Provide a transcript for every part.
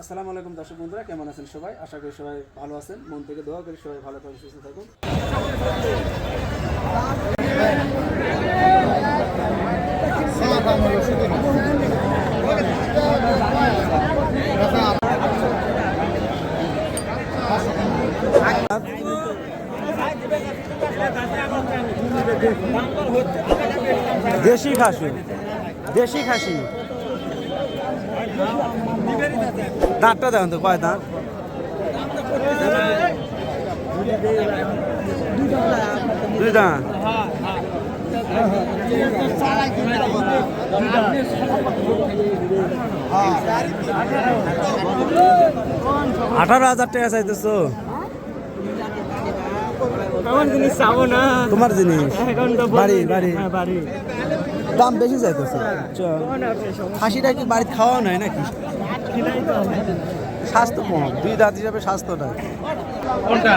আসসালামু আলাইকুম দর্শক বন্ধুরা, কেমন আছেন সবাই? আশা করি সবাই ভালো আছেন। মন থেকে দোয়া করি সবাই ভালো থাকুন, সুস্থ থাকুন। দেশি খাসি দেশি খাসি। দাঁতটা দেখুন তো কয় দাঁত? দুই আঠারো হাজার টাকা চাইতেছো? আমার জিনিস চাবো না। তোমার জিনিস? এখন তো বাড়ি বাড়ি হ্যাঁ, বাড়ি দাম বেশি যাইতেছে খাসিটা কি বাড়িতে খাওয়া নয় নাকি? স্বাস্থ্য কম দুই দাঁত হিসাবে স্বাস্থ্যটা। কোনটা?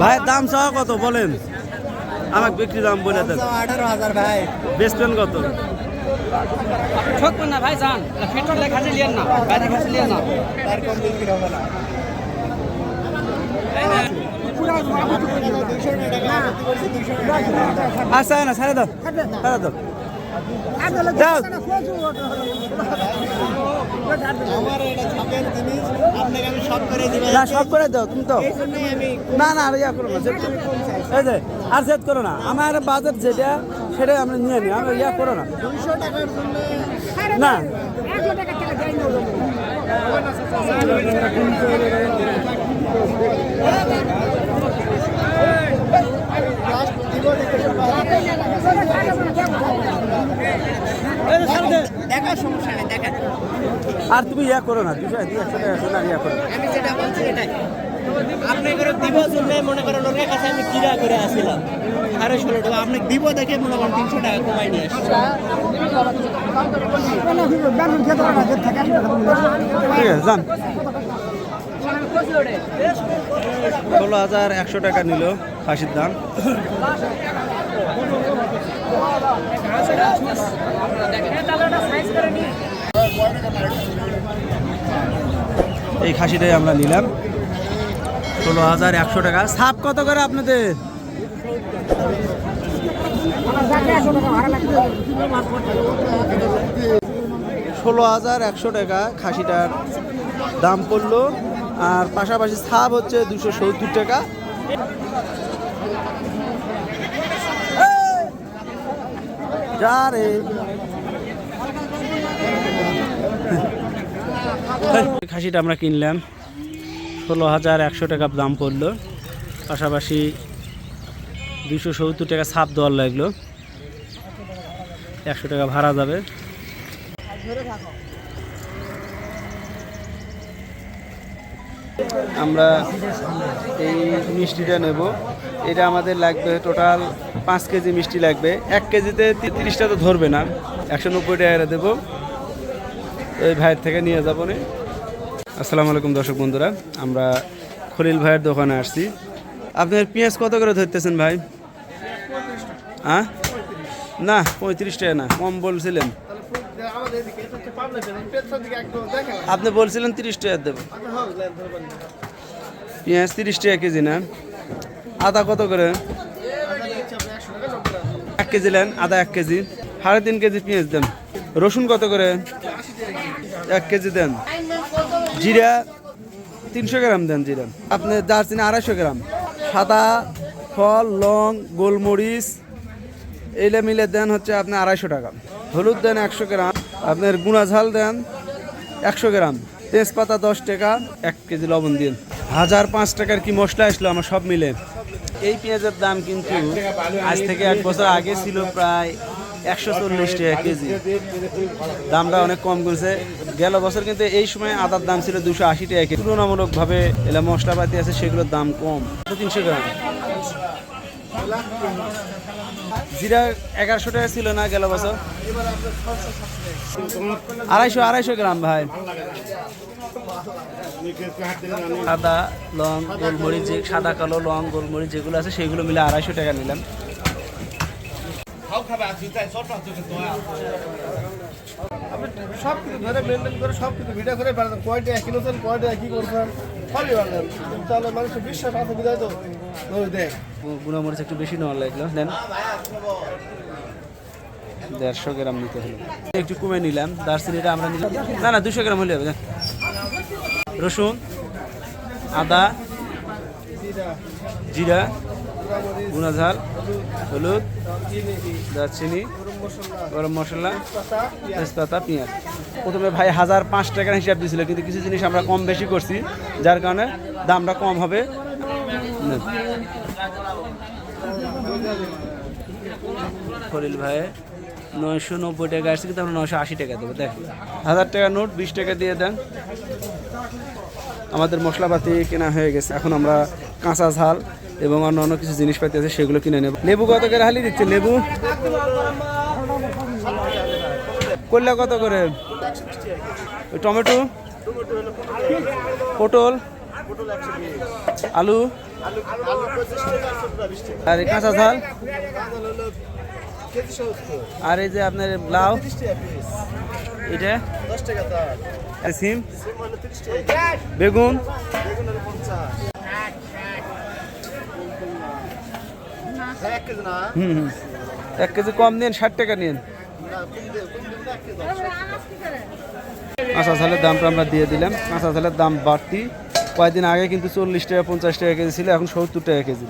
ভাইয়ের দাম চাওয়া কত বলেন? আমাকে বিক্রি দাম বলে দেন। আঠারো হাজার ভাই বেচবেন কত? ঠকবেন না ভাই যান। পেট্রোল খাসি লিয়েন না। গাড়ি খাসি লিয়েন না। আচ্ছা না ছাড়ে দাও। ছাড়ে দাও। না সব করে দাও তুমি না না আর ইয়া করো না আর সেট করো না আমার বাজেট যেটা সেটাই আমরা নিয়ে নিই আমরা ইয়া করো না না আর তুমি ইয়া করো না দুশো দুই একশো টাকা ইয়া করো। না। আমি যেটা বলছি এটাই আপনি করে দিব জন্য মনে করেন লোকের কাছে আমি কিরা করে আসছিলাম। সাড়ে ষোলো টাকা আপনি দিব দেখে মনে করেন তিনশো টাকা কমাই নিয়ে আসছি। ঠিক আছে যান। ষোলো হাজার একশো টাকা নিল খাসির দাম। এই খাসিটাই আমরা নিলাম। ষোলো হাজার একশো টাকা। সাপ কত করে আপনাদের? ষোলো হাজার একশো টাকা খাসিটার দাম পড়ল। আর পাশাপাশি সাপ হচ্ছে দুশো সত্তর টাকা। খাসিটা আমরা কিনলাম। ষোলো হাজার একশো টাকা দাম পড়ল। পাশাপাশি দুশো সত্তর টাকা ছাপ দেওয়ার লাগল। একশো টাকা ভাড়া যাবে। আমরা এই মিষ্টিটা নেব। এটা আমাদের লাগবে টোটাল পাঁচ কেজি মিষ্টি লাগবে। এক কেজিতে তিরিশটা তো ধরবে না। একশো নব্বই টাকা দেবো। ওই ভাইয়ের থেকে নিয়ে যাব নে। আসসালামু আলাইকুম দর্শক বন্ধুরা আমরা খলিল ভাইয়ের দোকানে আসছি। আপনার পেঁয়াজ কত করে ধরতেছেন ভাই? হ্যাঁ না পঁয়ত্রিশ টাকা না কম বলছিলেন। আপনি বলছিলেন তিরিশ টাকা দেবো। পেঁয়াজ তিরিশ টাকা কেজি না। আদা কত করে? এক কেজি নেন আদা এক কেজি। সাড়ে তিন কেজি পেঁয়াজ দেন। রসুন কত করে? এক কেজি দেন। জিরা তিনশো গ্রাম দেন জিরা। আপনি দারচিনি আড়াইশো গ্রাম। সাদা ফল লং গোলমরিচ এইলে মিলে দেন হচ্ছে আপনি আড়াইশো টাকা। হলুদ দেন একশো গ্রাম। আপনার গুঁড়া ঝাল দেন একশো গ্রাম। তেজপাতা দশ টাকা, এক কেজি লবণ দিন। হাজার পাঁচ টাকার কি মশলা আসলো? আমার সব মিলে। এই পেঁয়াজের দাম কিন্তু আজ থেকে এক বছর আগে ছিল প্রায় একশো চল্লিশ টাকা কেজি। দামটা অনেক কম করেছে। গেল বছর কিন্তু এই সময় আদার দাম ছিল দুশো আশি টাকা কেজি। তুলনামূলকভাবে এলা মশলাপাতি আছে, সেগুলোর দাম কম। তিনশো গ্রাম। জিরা এগারোশো টাকা ছিল না গেল বছর? আড়াইশো আড়াইশো গ্রাম ভাই। সাদা লং, গোলমরিচ যে সাদা কালো লং, গোলমরিচ যেগুলো আছে সেগুলো মিলে আড়াইশো টাকা নিলাম। সব কিছু ধরে মেনটেন করে সব কিছু ভিডিও করে বেড়াতেন কোয়ালিটি একই নতুন কোয়ালিটি একই করছেন গুণমরিচ একটু বেশি নেন দেড়শো গ্রাম নিতে একটু কমে নিলাম। দার্চিনিটা আমরা নিলাম। না না, দুশো গ্রাম হলে হবে, দেন। রসুন, আদা, জিরা গুনা ঝাল, হলুদ, দারচিনি, গরম মশলা, তেজপাতা, পেঁয়াজ। প্রথমে ভাই হাজার পাঁচ টাকার হিসাব দিয়েছিল কিন্তু কিছু জিনিস আমরা কম বেশি করছি যার কারণে দামটা কম হবে। খলিল ভাই নয়শো নব্বই টাকা আসছে কিন্তু আমরা নয়শো আশি টাকা দেবো দেখ। হাজার টাকা নোট বিশ টাকা দিয়ে দেন। আমাদের মশলাপাতি কেনা হয়ে গেছে এখন আমরা কাঁচা ঝাল এবং অন্য অন্য কিছু জিনিসপাতি আছে সেগুলো কিনে নেব। লেবু কত করে হালি দিচ্ছে? লেবু? করলা কত করে? টমেটো পটল আলু আর এই কাঁচা ঝাল। আর এই যে আপনার লাউ এটা সিম বেগুন এক কেজি না? হুম হুম। এক কেজি কম নিন ষাট টাকা নিন কাঁচা ঝালের দামটা আমরা দিয়ে দিলাম। কাঁচা ঝালের দাম বাড়তি। কয়েকদিন আগে কিন্তু চল্লিশ টাকা, পঞ্চাশ টাকা কেজি ছিল, এখন সত্তর টাকা কেজি।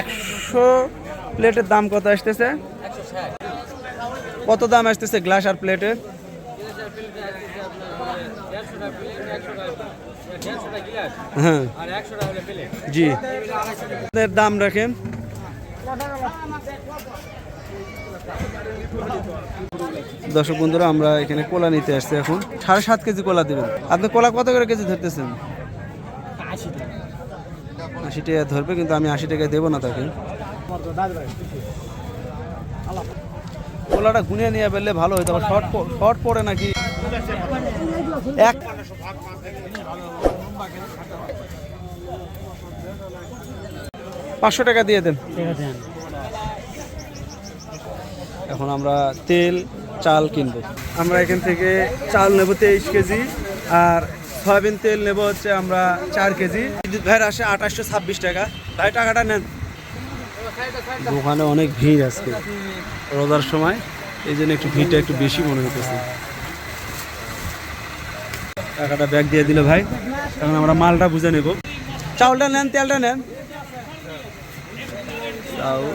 একশো প্লেটের দাম কত আসতেছে? কত দাম আসতেছে গ্লাস আর প্লেটে? হ্যাঁ। জি। দাম রাখেন। দর্শক বন্ধুরা, আমরা এখানে কোলা নিতে আসছি এখন। সাড়ে সাত কেজি কোলা দেবেন। আপনি কোলা কত করে কেজি ধরতেছেন? আশি টাকা ধরবে, কিন্তু আমি আশি টাকা দেবো না তাকে। কোলাটা গুনিয়ে নিয়ে ফেললে ভালো হইতো আবার শর্ট শর্ট পড়ে নাকি? এক পাঁচশো টাকা দিয়ে দেন। এখন আমরা তেল চাল কিনবো। আমরা এখান থেকে চাল নেব তেইশ কেজি আর সয়াবিন তেল নেব হচ্ছে আমরা চার কেজি। বিদ্যুৎ ভাইয়ের আসে আঠাশশো ছাব্বিশ টাকা। ভাই টাকাটা নেন। দোকানে অনেক ভিড় আজকে। রোজার সময় এই জন্য একটু ভিড়টা একটু বেশি মনে হইতেছে। টাকাটা ব্যাগ দিয়ে দিল ভাই। এখন আমরা মালটা বুঝে নেব। চাউলটা নেন তেলটা নেন। চাউল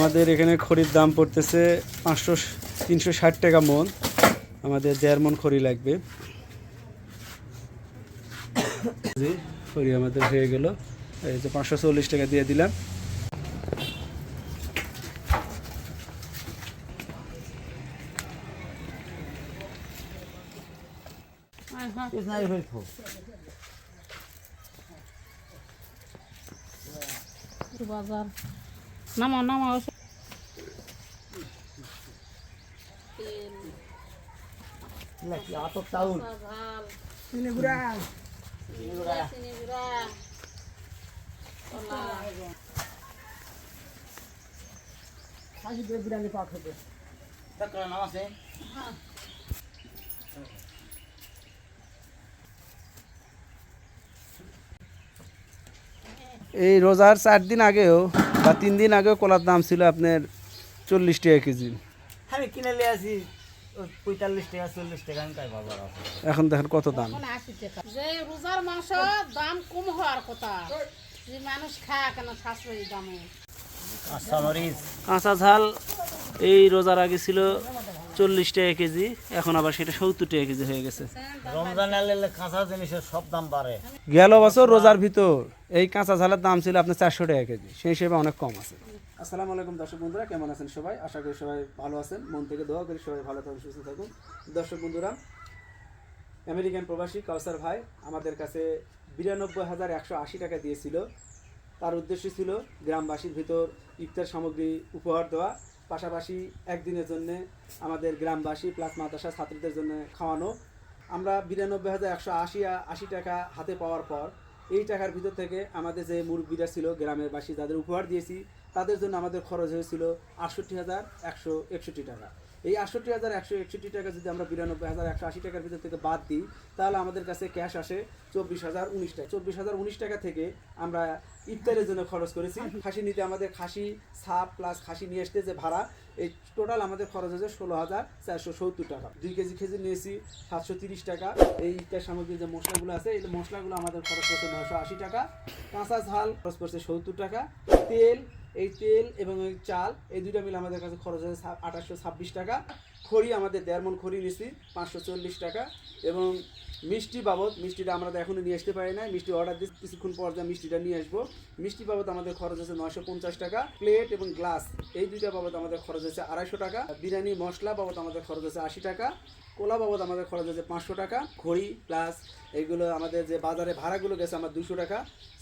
আমাদের এখানে খড়ির দাম পড়তেছে পাঁচশো তিনশো ষাট টাকা মন। আমাদের দেড় মন খড়ি লাগবে। খড়ি আমাদের হয়ে গেল। এই যে পাঁচশো চল্লিশ টাকা দিয়ে দিলাম। বাজার। নামাও নামাও এই রোজার চার দিন আগেও বা তিন দিন আগেও কলার দাম ছিল আপনার চল্লিশ টাকা কেজি। আমি কিনে নিয়ে আসি পঁয়তাল্লিশ টাকা চল্লিশ টাকা আমি এখন দেখেন কত দাম। যে রোজার মাংস দাম কম হওয়ার কথা যে মানুষ খায় কেন সাশ্রয়ী দামে? কাঁচা ঝাল এই রোজার আগে ছিল চল্লিশ টাকা কেজি এখন আবার সেটা সত্তর টাকা কেজি হয়ে গেছে। রমজান এলে কাঁচা জিনিসের সব দাম বাড়ে। গেল বছর রোজার ভিতর। এই কাঁচা ঝালের দাম ছিল আপনার চারশো টাকা কেজি। সেই হিসেবে অনেক কম আছে। আসসালামু আলাইকুম দর্শক বন্ধুরা, কেমন আছেন সবাই? আশা করি সবাই ভালো আছেন। মন থেকে দোয়া করি সবাই ভালো থাকুন, সুস্থ থাকুন। দর্শক বন্ধুরা, আমেরিকান প্রবাসী কাউসার ভাই আমাদের কাছে বিরানব্বই হাজার একশো আশি টাকা দিয়েছিল। তার উদ্দেশ্য ছিল গ্রামবাসীর ভিতর ইফতার সামগ্রী উপহার দেওয়া। পাশাপাশি একদিনের জন্যে আমাদের গ্রামবাসী প্লাস মাদ্রাসা ছাত্রীদের জন্য খাওয়ানো। আমরা বিরানব্বই হাজার একশো আশি আশি টাকা হাতে পাওয়ার পর এই টাকার ভিতর থেকে আমাদের যে মুরব্বীরা ছিল, গ্রামের বাসী, যাদের উপহার দিয়েছি, তাদের জন্য আমাদের খরচ হয়েছিল আটষট্টি হাজার একশো একষট্টি টাকা। এই আটষট্টি হাজার একশো একষট্টি টাকা যদি আমরা বিরানব্বই হাজার একশো আশি টাকার ভিতর থেকে বাদ দিই, তাহলে আমাদের কাছে ক্যাশ আসে চব্বিশ হাজার উনিশ টাকা। চব্বিশ হাজার উনিশ টাকা থেকে আমরা ইফতারের জন্য খরচ করেছি। খাসি নিতে আমাদের খাসি, সাপ প্লাস খাসি নিয়ে আসতে যে ভাড়া, এই টোটাল আমাদের খরচ হয়েছে ষোলো হাজার চারশো সত্তর টাকা। দুই কেজি খেজুর নিয়েছি সাতশো তিরিশ টাকা। এই ইফতার সামগ্রীর যে মশলাগুলো আছে, এই মশলাগুলো আমাদের খরচ করছে নশো আশি টাকা। কাঁচা ঝাল খরচ করছে সত্তর টাকা। তেল এই তেল এবং এই চাল, এই দুইটা মিলে আমাদের কাছে খরচ হয়েছে আঠাশশো ছাব্বিশ টাকা। খড়ি আমাদের দেড় মন খড়ি নিছি পাঁচশো চল্লিশ টাকা। এবং মিষ্টি বাবদ, মিষ্টিটা আমরা তো এখনও নিয়ে আসতে পারি না মিষ্টি অর্ডার দিচ্ছি কিছুক্ষণ পর যা মিষ্টিটা নিয়ে আসব। মিষ্টি বাবদ আমাদের খরচ হচ্ছে নয়শো পঞ্চাশ টাকা। প্লেট এবং গ্লাস, এই দুইটা বাবদ আমাদের খরচ হচ্ছে আড়াইশো টাকা। বিরিয়ানি, মশলা বাবদ আমাদের খরচ হচ্ছে আশি টাকা। কোলা বাবদ আমাদের খরচ হচ্ছে পাঁচশো টাকা। ঘড়ি প্লাস এইগুলো আমাদের যে বাজারে ভাড়াগুলো গেছে আমার দুশো টাকা।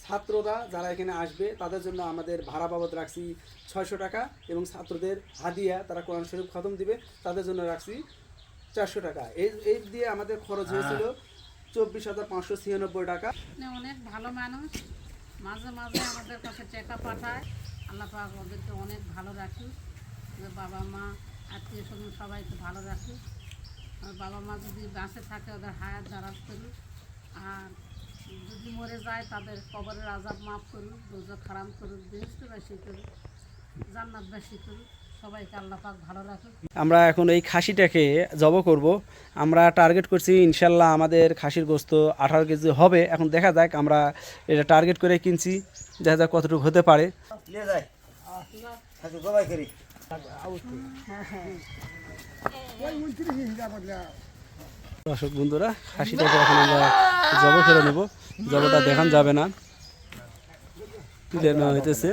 ছাত্ররা যারা এখানে আসবে তাদের জন্য আমাদের ভাড়া বাবদ রাখছি ছয়শো টাকা এবং ছাত্রদের হাদিয়া তারা কোরআন শরীফ খতম দিবে তাদের জন্য রাখছি চারশো টাকা। এই এই দিয়ে আমাদের খরচ হয়েছিল চব্বিশ হাজার পাঁচশো ছিয়ানব্বই টাকা। অনেক ভালো মানুষ। মাঝে মাঝে আমাদের কাছে টাকা পাঠায়। আল্লাহ পাক ওদেরকে অনেক ভালো রাখি বাবা মা আত্মীয় স্বজন সবাইকে ভালো রাখি আর বাবা মা যদি বাঁচে থাকে ওদের হায়াত দারাজ করি আর যদি মরে যায় তাদের কবরের আজাব মাফ করুক রোজা খারাম করুক বেশি বেশি করুক জান্নাত বেশি করুক সবাইকে আল্লাহ পাক ভালো আমরা এখন এই খাসিটাকে জব করব। আমরা টার্গেট করছি ইনশাল্লাহ আমাদের খাসির গোস্ত আঠারো কেজি হবে। এখন দেখা যাক আমরা এটা টার্গেট করে কিনছি। দেখা যাক কতটুকু হতে পারে। নিয়ে যায় জবাই করি। দর্শক বন্ধুরা খাসিটাকে এখন আমরা জব করে নেব। জবটা দেখান যাবে না। হইতেছে।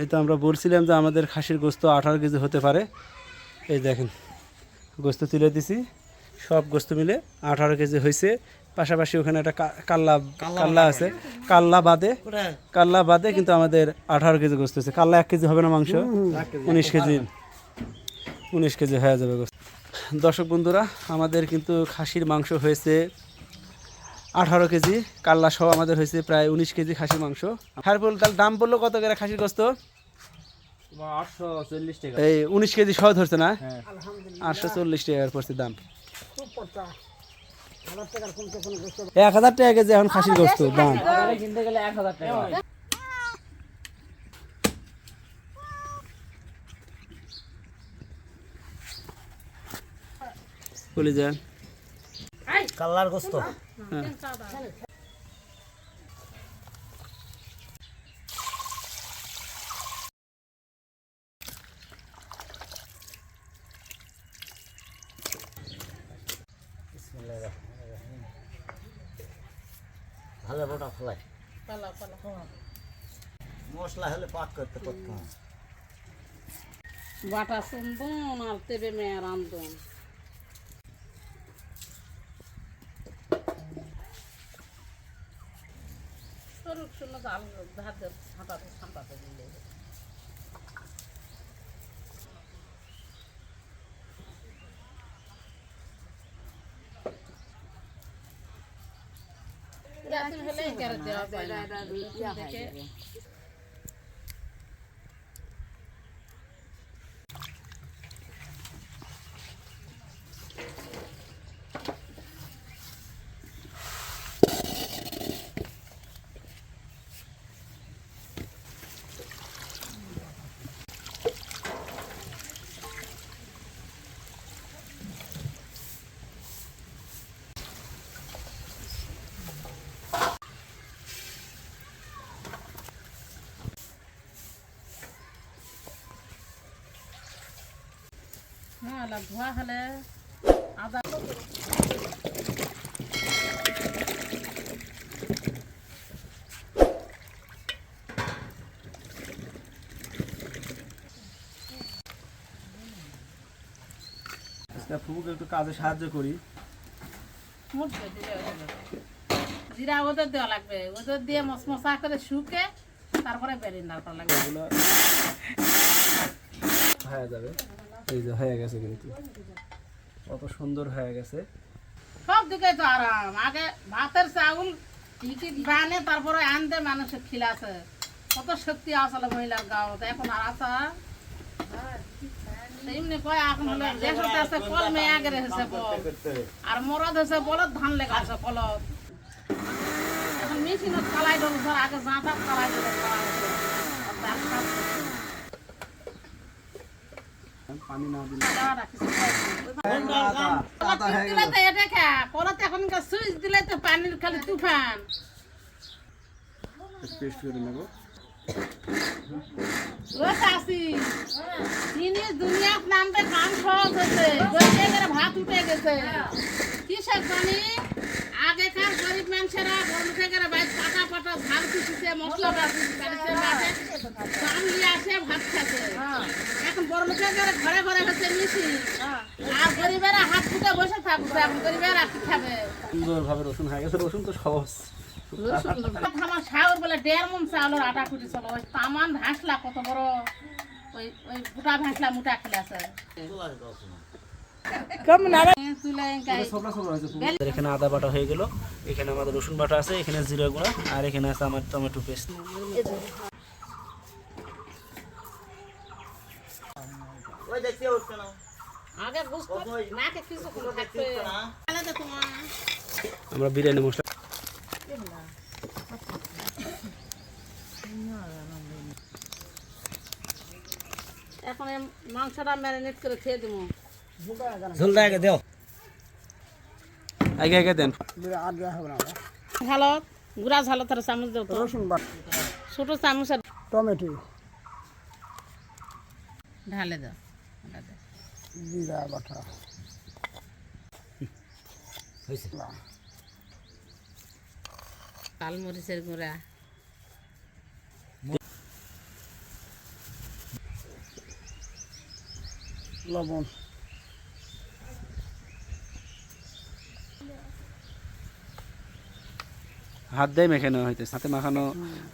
এই তো আমরা বলছিলাম যে আমাদের খাসির গোস্ত আঠারো কেজি হতে পারে। এই দেখেন, গোস্ত তুলে দিছি। সব গোস্ত মিলে আঠারো কেজি হয়েছে পাশাপাশি ওখানে একটা কাল্লা কাল্লা আছে। কাল্লা বাদে। কাল্লা বাদে কিন্তু আমাদের আঠারো কেজি গোস্ত হয়েছে কাল্লা এক কেজি হবে না মাংস? উনিশ কেজি। উনিশ কেজি হয়ে যাবে গোস্ত। দর্শক বন্ধুরা আমাদের কিন্তু খাসির মাংস হয়েছে আঠারো কেজি। কাল্লা সহ আমাদের হয়েছে প্রায় উনিশ কেজি খাসির মাংস। হার বল তাহলে দাম পড়ল কত করে খাসির গোস্ত? আটশো চল্লিশ টাকা। এই উনিশ কেজি সহ ধরছে না? আটশো চল্লিশ টাকার পড়ছে দাম। এক হাজার টাকা কেজি এখন খাসির গোস্ত দাম। কিনতে গেলে এক হাজার টাকা কলিজা কালার কাল্লার গোস্ত। ভালো বটা ফলাই। মশলা হলে পাক করতে করতে বাটা সুন্দর আর তেবে মেয়ে রান্ধন সরুক শুনে তো ধার ভাত ছাঁটাতে ছাঁটাতে দিলে। রাতের হলে এগারো দেওয়া যায় না দেখে হ্যাঁ ধোয়া হলে আদা ফুবুকে একটু কাজে সাহায্য করি। জিরা ওদের দেওয়া লাগবে। ওদের দিয়ে মশমশা করে শুকে তারপরে বেরিন্দার করা লাগবে। হয়ে যাবে। এই যে হয়ে গেছে কিন্তু। কত সুন্দর হয়ে গেছে। সব দিকে তো আরাম। আগে ভাতের চাউল টিকিট বানে, তারপরে আনতে মানুষের খিলাছে কত শক্তি আসলে মহিলার গাও এখন আর আসা এমনি এখন হলে আর মরদ হয়েছে বলদ, ধান লেখা আছে কলত এখন মেশিনত কালাই দেবো আগে জাঁতা কালাই দেবো করা হতো। আর ধান কাটছে। পানি না দিলে দেওয়া রাখিছে। আতা দিলে গেল। তো এটা খা। কলতে এখন সুইচ দিলে তো পানির খালি তুফান। পেস্ট করে নেব। ও দুনিয়ার নামতে কাম সহজ হয়েছে। ভাত উঠে গেছে। কৃষক জানি আগেকার গরিব মানুষেরা বড় গেলে বাইক পাটা পাটা ঝাল পিছিছে মশলা বাড়িছে আসে ভাত খাচ্ছে। এখন বড় লোকের ঘরে ঘরে হচ্ছে মিশি আর গরিবেরা হাত ফুটে বসে থাকবে এখন গরিবেরা কি খাবে? সুন্দরভাবে রসুন হয়ে গেছে রসুন তো সহজ। আমার সাউর বলে দেড় মন চাউলের আটা কুটি চলো ওই তামান ভাসলা কত বড় ওই ওই গোটা ভাসলা মোটা খেলাছে এখানে আদা বাটা হয়ে গেল এখানে আমাদের রসুন বাটা আছে এখানে জিরা গুঁড়া আর এখানে আছে আমার টমেটো পেস্ট। আমরা বিরিয়ানি মশলা এখন মাংসটা ম্যারিনেট করে খেয়ে দেবো। ঝোলটা আগে দেও। আগে আগে দেন। ঝালো গুড়া ঝালো তার চামচ দেবো রসুন ছোট চামচ আর টমেটো। ঢালে দাও। জিরা বাটা। হয়েছে লাল মরিচের গুঁড়া। লবণ। হাত দেয় মেখে নেওয়া হইতেছে। হাতে মাখানো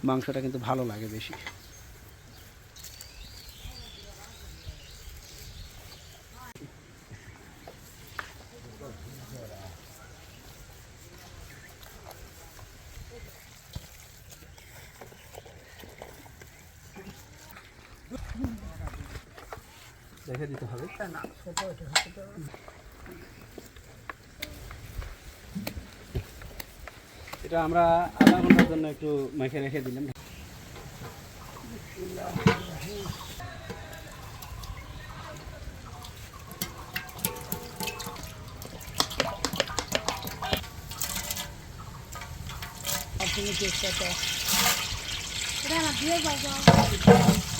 মাংসটা কিন্তু ভালো লাগে বেশি। এটা আমরা আধা ঘণ্টার জন্য একটু মেখে রেখে দিলাম। We're gonna do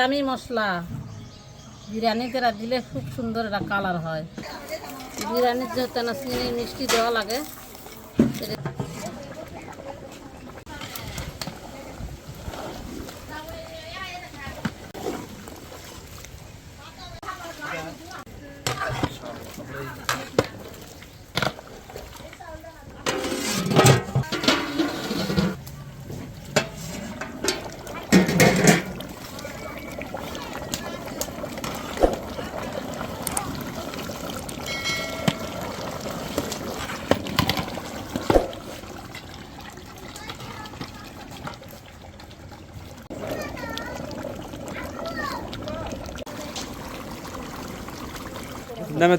দামি মশলা। বিরিয়ানিতে দিলে খুব সুন্দর এটা কালার হয়। বিরিয়ানির যেহেতু না চিনি মিষ্টি দেওয়া লাগে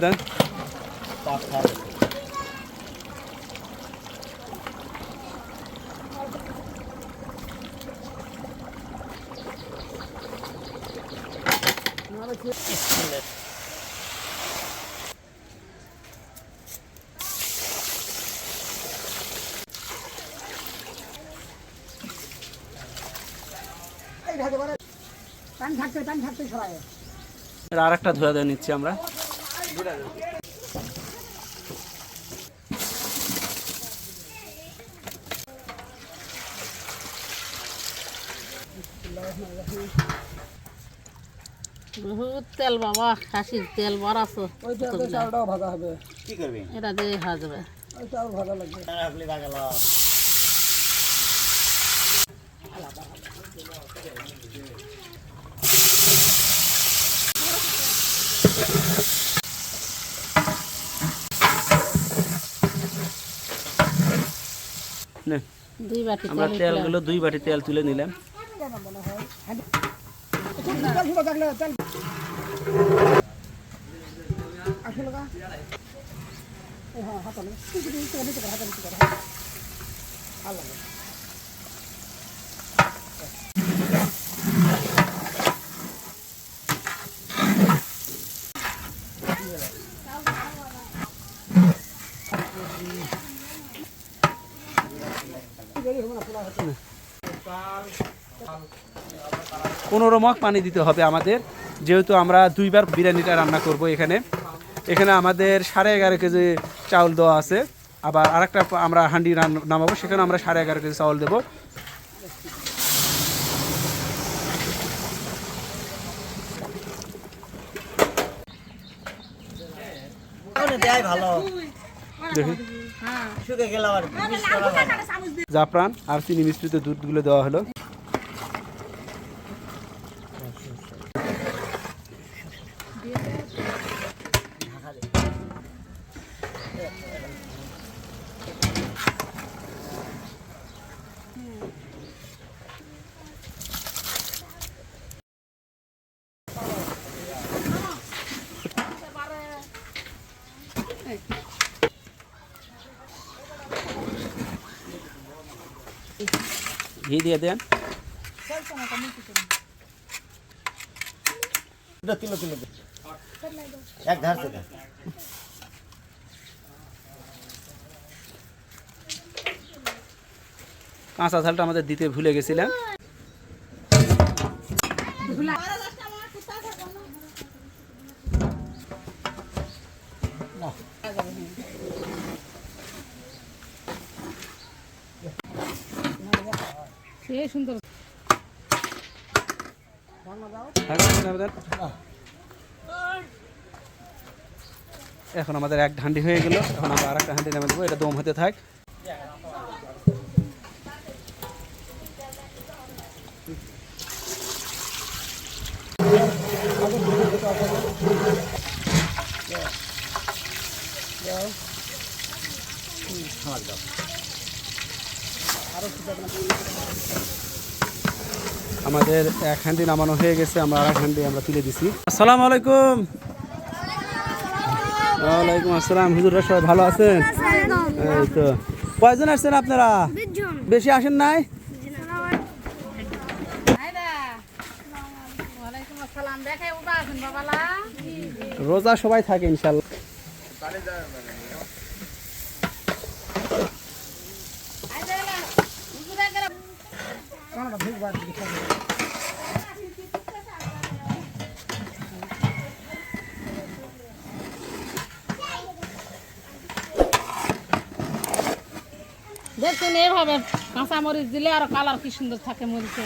দেন এটা আর একটা ধোয়া দিয়ে নিচ্ছি আমরা। বহুত তেল বাবা খাসির তেল বাড়াছো ওই ভাজা হবে। কি করবি? এটা দিয়ে ভাজবে। চাল ভাজা লাগবে। আপনি? নে, দুই বাটি আমরা তেল তেলগুলো দুই বাটি তেল তুলে নিলাম। হ্যাঁ হাতে নেই হাতে পনেরো মগ পানি দিতে হবে আমাদের। যেহেতু আমরা দুইবার বিরিয়ানিটা রান্না করব এখানে। এখানে আমাদের সাড়ে এগারো কেজি চাউল দেওয়া আছে। আবার আরেকটা আমরা হান্ডি রান- নামাবো সেখানে আমরা সাড়ে এগারো কেজি চাউল দেবো। লাগে। জাফরান আর চিনি মিশ্রিত দুধগুলো দেওয়া হলো। দিয়ে দেন দুটো কিলো কিলো দে। এক ধার থেকে কাঁচা ঝালটা আমাদের দিতে ভুলে গেছিলাম সে সুন্দর। এখন আমাদের এক হান্ডি হয়ে গেল। এখন আমরা আর একটা হান্ডি নামে দেবো। এটা দম হতে থাক। আমাদের এক হান্ডি নামানো হয়ে গেছে আমরা আর এক হান্ডি আমরা তুলে দিছি। আসসালামু আলাইকুম। ওয়ালাইকুম আসসালাম হুজুররা সবাই ভালো আছেন? এই তো। কয়জন আসছেন আপনারা? বেশি আসেন নাই? ওয়ালাইকুম আসসালাম দেখে উঠা আছেন বাবালা রোজা সবাই থাকে ইনশাল্লাহ। দেখুন এইভাবে কাঁচা মরিচ দিলে আর কালার কি সুন্দর থাকে মরিচে।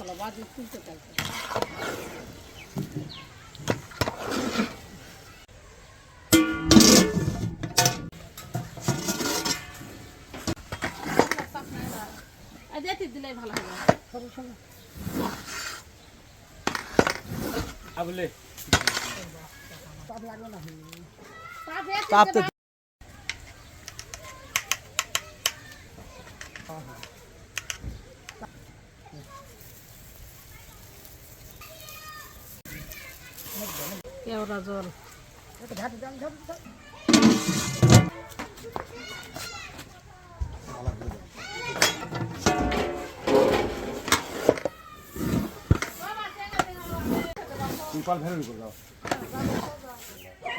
ঠিক হলো বাজি তুলতে চাইছে আর ভালো হবে। তাপ এতে তাপ তো দেবা। কেওড়া করে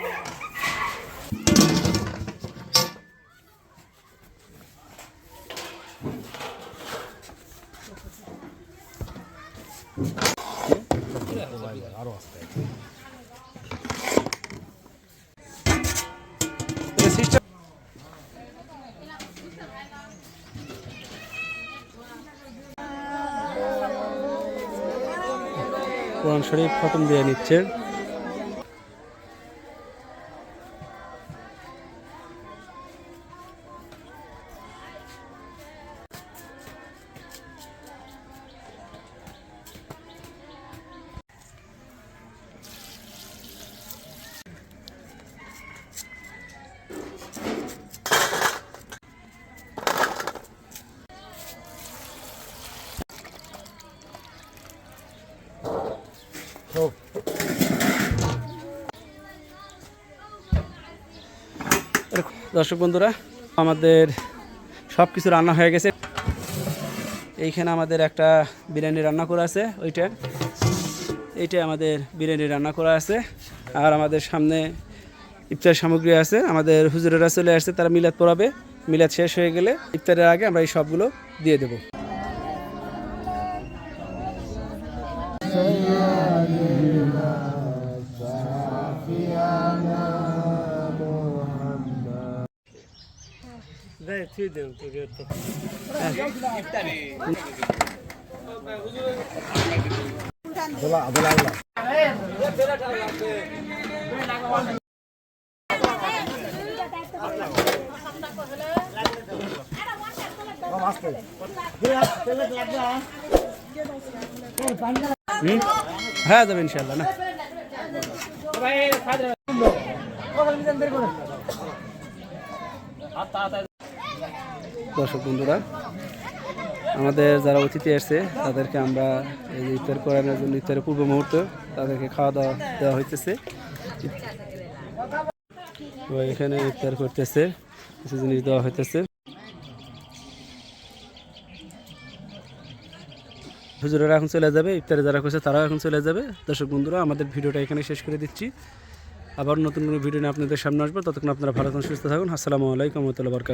কোরআন শরীফ ফটন দিয়ে নিচ্ছে দর্শক বন্ধুরা, আমাদের সব কিছু রান্না হয়ে গেছে। এইখানে আমাদের একটা বিরিয়ানি রান্না করা আছে, ওইটা। এইটা আমাদের বিরিয়ানি রান্না করা আছে, আর আমাদের সামনে ইফতার সামগ্রী আছে। আমাদের হুজুরেরা চলে আসছে, তারা মিলাদ পড়াবে। মিলাদ শেষ হয়ে গেলে ইফতারের আগে আমরা এই সবগুলো দিয়ে দেবো। হ্যাঁ যাবে ইনশাল্লাহ না? দর্শক বন্ধুরা আমাদের যারা অতিথি আসছে তাদেরকে আমরা এই ইফতার করানোর জন্য, ইফতারের পূর্ব মুহূর্ত তাদেরকে খাওয়া দাওয়া দেওয়া হইতেছে। এখানে ইফতার করতেছে, কিছু জিনিস দেওয়া হইতেছে। হুজুরেরা এখন চলে যাবে, ইফতারে যারা করছে তারাও এখন চলে যাবে। দর্শক বন্ধুরা, আমাদের ভিডিওটা এখানে শেষ করে দিচ্ছি। আবার নতুন কোনো ভিডিও নিয়ে আপনাদের সামনে আসব। ততক্ষণ আপনারা ভালো থাকুন, সুস্থ থাকুন। আসসালামু আলাইকুম রহমতুল্লাহ বরকাত